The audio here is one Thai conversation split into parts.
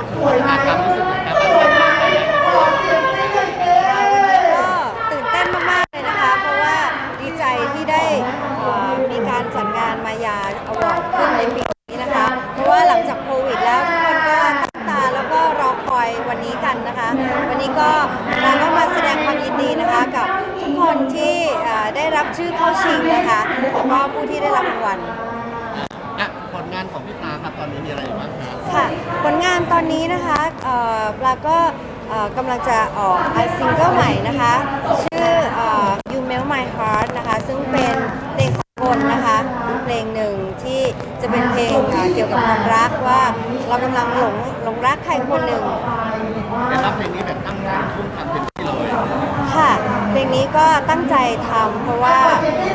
พูดถึงวันงาความรู้สึกนะครับก็ตื่นเต้นมาก ๆ เลยนะคะ เพราะว่าดีใจที่ได้เอ่อมีการจัดงานมายาอวอร์ดขึ้นในปีนี้นะคะ เพราะว่าหลังจากโควิดแล้วทุกคนก็ตั้งตาแล้วก็รอคอยวันนี้กันนะคะ วันนี้ก็เราก็มาแสดงความยินดีนะคะกับทุกคนที่เอ่อได้รับชื่อเข้าชิงนะคะแล้วก็ผู้ที่ได้รับรางวัล อะผลงานของพี่ตาครับตอนนี้มีอะไรอยู่บ้างคะ ผลงานตอนนี้นะคะเอ่อปลาก็เอ่อกำลังจะออกอัลซิงเกิลใหม่นะคะ ชื่อเอ่อ You Melt My Heart นะคะ ซึ่งเป็นเพลงสากลนะคะเพลงหนึ่งที่จะเป็นเพลงเอ่อเกี่ยวกับความรักว่าเรากำลังหลงหลงรักใครคนหนึ่งได้รับเพลงนี้แบบตั้งใจทุ่มทำเต็มที่เลยค่ะเพลงนี้ก็ตั้งใจทำเพราะว่า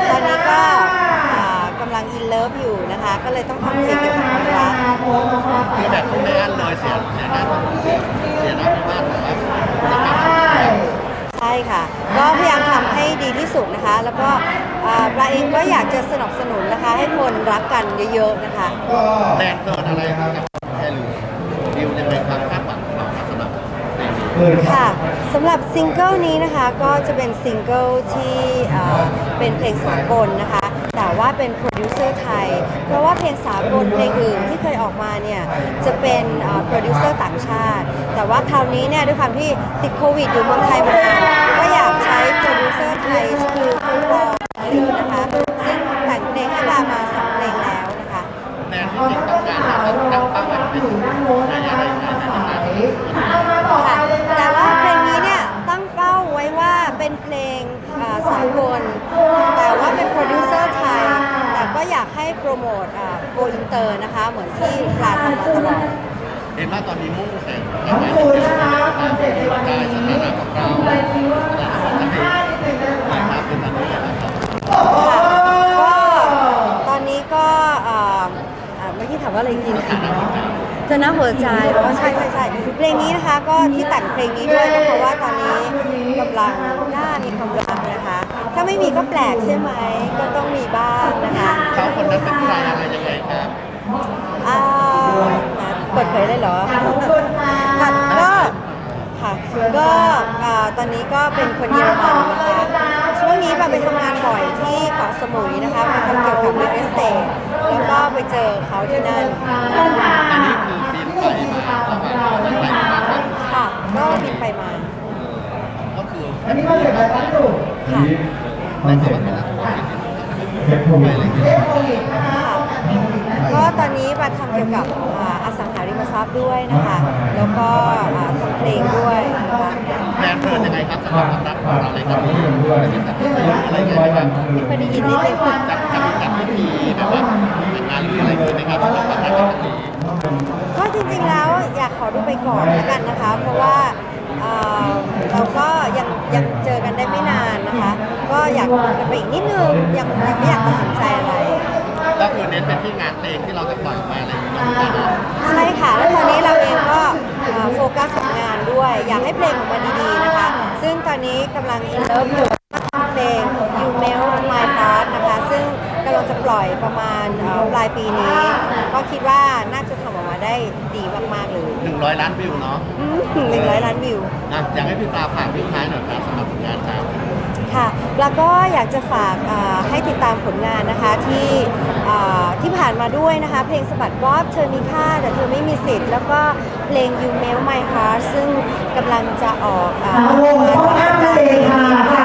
ตอนนี้ก็อ่ากำ ลังอินเลิฟอยู่นะคะ ก็เลยต้องทำเพลงเกี่ยวกับความรักคือแบบทุ่มไม่อั้นเลยเสียเสียงานของเสียเสียน้ำไม่มากแต่ว่าจะกลับมาอีกแล้วใช่ค่ะ ก็พยายามทำให้ดีที่สุดนะคะ แล้วก็อ่าปลาเองก็อยากจะสนับสนุนนะคะ ให้คนรักกันเยอะๆนะคะแรงเกินอะไรครับแค่รู้ดิวยังไงความคาดหวังของเรา ค่ะสำหรับซิงเกิลนี้นะคะก็จะเป็นซิงเกิลที่เอ่อเป็นเพลงสากลนะคะ แต่ว่าเป็นโปรดิวเซอร์ไทย เพราะว่าเพลงสากลเพลงอื่นที่เคยออกมาเนี่ยจะเป็นโปรดิวเซอร์ต่างชาติ แต่ว่าคราวนี้เนี่ยด้วยความที่ติดโควิดอยู่เมืองไทยมานานก็อยากใช้โปรดิวเซอร์ไทยคือคุณปอสิงห์นะคะ ซึ่งแต่งเพลงให้ลามาสองเพลงแล้วนะคะ แนนที่จริงต้องการเราต้องตั้งเป้าไว้เป็นในอะไรในในในใน ค่ะแต่ว่าเพลงนี้เนี่ยตั้งเป้าไว้ว่าเป็นเพลง อ่าสากลแต่ว่าเป็นโปรดิวเซอร์ไทย แต่ก็อยากให้โปรโมทโกอินเตอร์นะคะ เหมือนที่ปลาทำมาตลอดเห็นว่าตอนนี้มุ่งแต่งงานเป็นเรื่องการเป็นกระจายสถานะของเราแต่ละคนจะให้หมายภาพเป็นแบบนี้นะครับค่ะก็ตอนนี้ก็อ่าอ่าเมื่อกี้ถามว่าอะไรกินเธอหน้าหัวใจอ๋อใช่ใช่ใช่เพลงนี้นะคะก็ที่แต่งเพลงนี้ด้วยก็เพราะว่าตอนนี้กำลังน่ามีความรักนะคะ ถ้าไม่มีก็แปลกใช่ไหมก็ต้องมีบ้างนะคะเขาคนนั้นเป็นใครอะไรยังไงครับอ่าเปิดเผยเลยเหรอค่ะก็ค่ะก็อ่าตอนนี้ก็เป็นคนเยอรมันนะคะช่วงนี้แบบไปทำงานบ่อยที่เกาะสมุยนะคะไปทำเกี่ยวกับ real estate แล้วก็ไปเจอเขาที่นั่นอันนี้คือบินไปมาระหว่างเราไปมาครับค่ะก็บินไปมาก็คืออันนี้มาจากอะไรกันลูกค่ะ นคำว่าเป็นนักธุรกิจเด็กโควิดเด็กโควิดนะคะก็ตอนนี้มาทำเกี่ยวกับอสังหาริมทรัพย์ด้วยนะคะ แล้วก็ทำเพลงด้วยนะคะแบรนด์เปิดยังไงครับสำหรับความรักของเราเลยครับจะมีจัดพิธีอะไรยับ้างไม่ค่อยได้ยินนิดนึงค่ะจัดจะมีจัดพิธีแบบว่าแต่งงานหรืออะไรเลยไหมครับสำหรับความรักครั้งนี้ก็จริงๆแล้วอยากขอดูไปก่อนแล้วกันนะคะ เพราะว่าเราก็ยังยังเจอกันได้ อยากกันไปอีกนิดนึงยังยังไม่อยากตัดสินใจอะไรก็คือเน้นเป็นที่งานเพลงที่เราจะปล่อยออกมาอะไรอย่างเงี้ยนะใช่ค่ะแล้วตอนนี้เราเองก็เอ่อโฟกัสกับงานด้วย อยากให้เพลงออกมาดีๆนะคะ ซึ่งตอนนี้กำลังอินเลิฟอยู่กับเพลง You Melt My Heart นะคะ ซึ่งกำลังจะปล่อยประมาณเอ่อปลายปีนี้ ก็คิดว่าน่าจะทำออกมาได้ดีมากๆเลยหนึ่งร้อยล้านวิวเนาะหนึ่งร้อยล้านวิวอะอยากให้พี่ตาฝากทิ้งท้ายหน่อยครับสำหรับผลงานครับค่ะ แล้วก็อยากจะฝากให้ติดตามผลงานนะคะที่ที่ผ่านมาด้วยนะคะ เพลงสะบัดบ๊อบเธอมีค่าแต่เธอไม่มีสิทธิ์ แล้วก็เพลง You Melt My Heart ซึ่งกำลังจะออกอ่ามาทางสัปดาห์